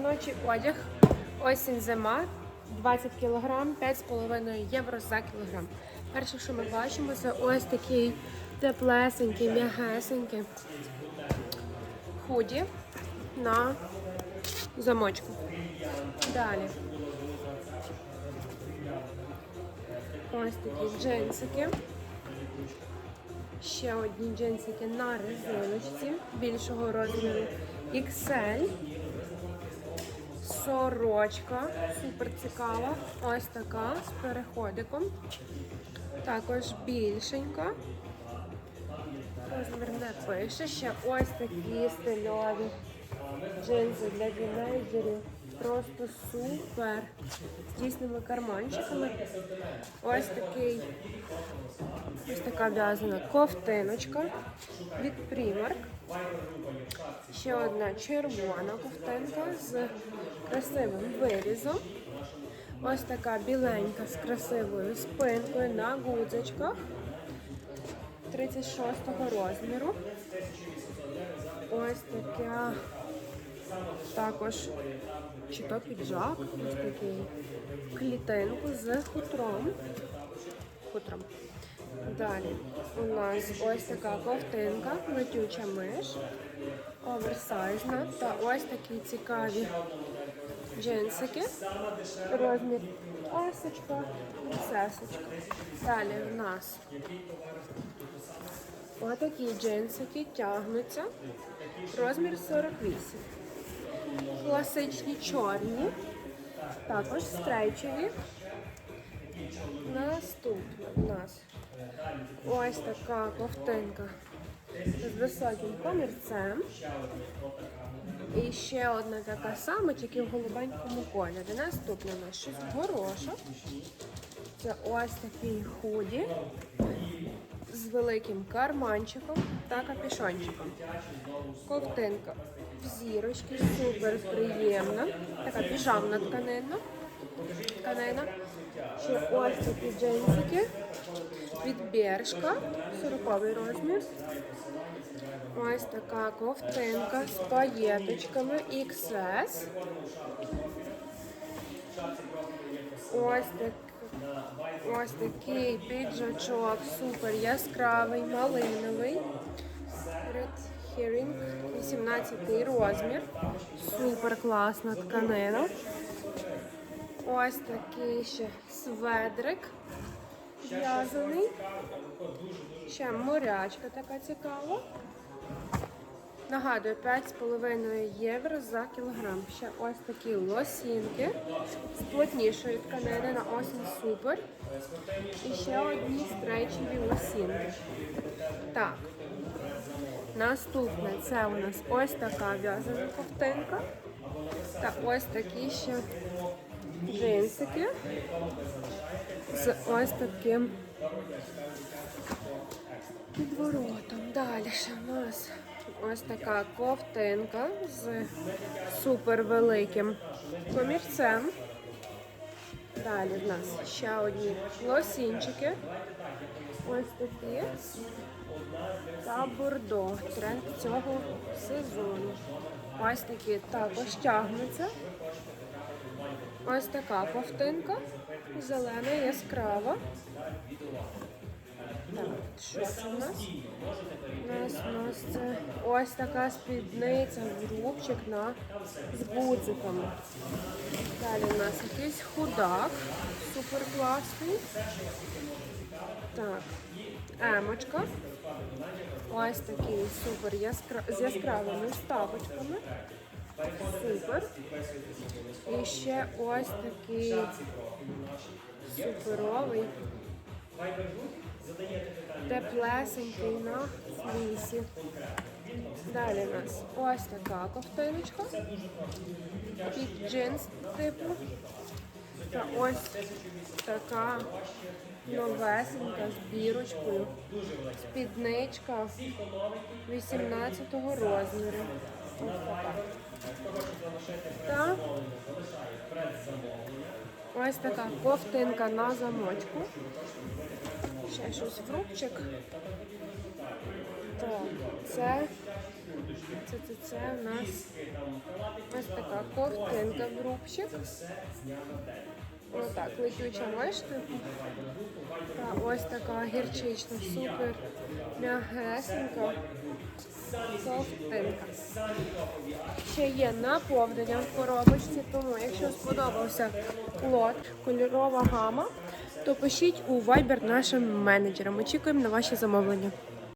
Жіночий одяг, осінь зима, 20 кг, 5,5 євро за кілограм. Перше, що ми бачимо, це ось такий теплесенький, м'ягесенький худі на замочку. Далі. Ось такі джинсики. Ще одні джинсики на резиночці більшого розміру XL. Сорочка, супер цікава. Ось така з переходиком. Також більшенька. Розмір не пише. Ще ось такі стильові джинси для тінейджерів. Просто супер. З дійсними карманчиками. Ось такий Ось така в'язана ковтиночка від Primark. Ще одна червона ковтинка з красивим вирізом. Ось така біленька з красивою спинкою на гудзичках 36 розміру. Ось така також чи то піджак, ось такий клітинку з хутром. Хутром. Далі у нас ось така ковтинка, летюча миш, оверсайзна та ось такі цікаві джинсики. Розмір есочка, сесочка. Далі в нас отакі джинсики тягнуться. Розмір 48. Класичні чорні, також стрейчеві. Наступна у нас ось така ковтинка з високим комірцем. І ще одна така сама, тільки в голубенькому кольорі. Наступна у нас щось горошок. Це ось такий худі з великим карманчиком та капюшончиком. Ковтинка в зірочки, супер приємна. Така піжамна тканина. тканина. Ще ось такі джинсики від Бершка, 40 розмір. Ось така ковтинка з паєточками XS. Ось. Ось такий піджачок, супер яскравий, малиновий. Red Herring, 18 розмір. Супер класна тканина. Ось такий ще сведрик в'язаний. Ще морячка така цікава. Нагадую, 5,5 євро за кілограм. Ще ось такі лосінки з плотнішої тканини на осінь супер. І ще одні стрейчеві лосінки. Так. Наступне це у нас ось така в'язана ковтинка. Та ось такі ще джинсики з ось таким підворотом. Далі ще у нас ось така ковтинка з супер великим комірцем. Далі в нас ще одні лосінчики. Ось такі. Та бордо. Тренд цього сезону. Ось такі також тягнуться. Ось така ковтинка. Зелена, яскрава. Що це у нас? У нас, у нас це ось така спідниця, рубчик на з гудзиками. Далі у нас якийсь худак, супер класний. Так, емочка. Ось такий супер яскра... з яскравими вставочками. Супер. І ще ось такий суперовий, теплесенький на флісі. Далі у нас ось така ковтиночка. Під джинс типу. Та ось така новесенька з бірочкою. Спідничка 18 розміру. Та? ось така ковтинка на замочку. Ще щось фрукчик. Так, це Це, це, це у нас ось така ковтинка в. Отак, летюча, бачите? Та ось така гірчична, супер м'ягесенька ковтинка. Ще є наповнення в коробочці, тому якщо сподобався лот, кольорова гама, то пишіть у Viber нашим менеджерам. Очікуємо на ваші замовлення.